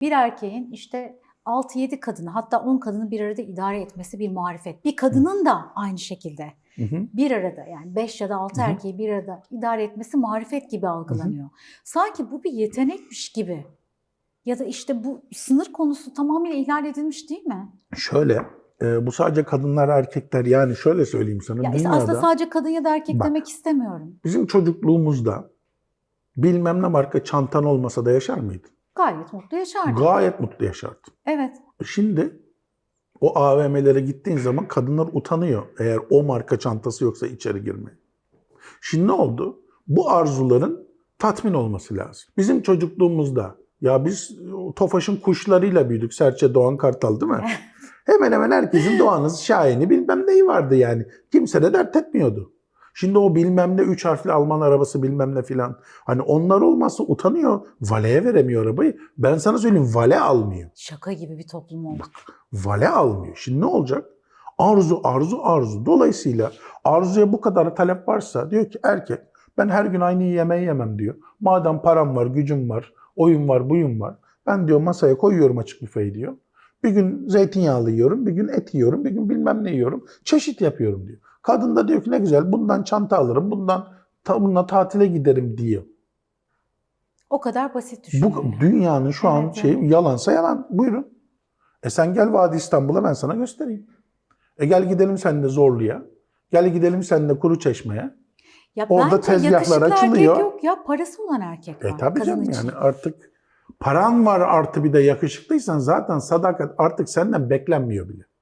Bir erkeğin işte 6-7 kadını hatta 10 kadını bir arada idare etmesi bir marifet. Bir kadının da aynı şekilde Hı hı. bir arada yani 5 ya da 6 Hı hı. erkeği bir arada idare etmesi marifet gibi algılanıyor. Sanki bu bir yetenekmiş gibi. Ya da işte bu sınır konusu tamamen ihlal edilmiş değil mi? Şöyle, e, bu sadece kadınlar erkekler yani şöyle söyleyeyim sana. Ya dünyada aslında sadece kadın ya da erkek Bak. demek istemiyorum. bizim çocukluğumuzda bilmem ne marka çantan olmasa da yaşar mıydın? Gayet mutlu yaşardı. Gayet mutlu yaşardın. evet. Şimdi o AVM'lere gittiğin zaman kadınlar utanıyor eğer o marka çantası yoksa içeri girmeye. Şimdi ne oldu? Bu arzuların tatmin olması lazım. Bizim çocukluğumuzda ya biz Tofaş'ın kuşlarıyla büyüdük. Serçe, Doğan, Kartal değil mi? hemen hemen herkesin Doğan'ı, Şahin'i bilmem neyi vardı yani. Kimse de dert etmiyordu. Şimdi o bilmem ne üç harfli Alman arabası bilmem ne filan. Hani onlar olmazsa utanıyor. Valeye veremiyor arabayı. Ben sana söyleyeyim vale almıyor. Şaka gibi bir toplum olduk. Vale almıyor. Şimdi ne olacak? Arzu, arzu, arzu. Dolayısıyla arzuya bu kadar talep varsa diyor ki erkek ben her gün aynı yemeği yemem diyor. Madem param var, gücüm var, oyun var, buyum var. Ben diyor masaya koyuyorum açık büfeyi diyor. Bir gün zeytinyağlı yiyorum, bir gün et yiyorum, bir gün bilmem ne yiyorum. Çeşit yapıyorum diyor. Kadın da diyor ki ne güzel bundan çanta alırım, bundan ta, bununla tatile giderim diyor. O kadar basit düşünüyor. Bu dünyanın şu an Evet, şeyi yalansa yalan. Buyurun. E sen gel Vadi İstanbul'a ben sana göstereyim. E gel gidelim seninle Zorlu'ya. Gel gidelim seninle Kuru Çeşme'ye. Ya Orada tezgahlar açılıyor. Erkek yok ya parası olan erkek var. E tabii canım için. yani artık paran var artı bir de yakışıklıysan zaten sadakat artık senden beklenmiyor bile.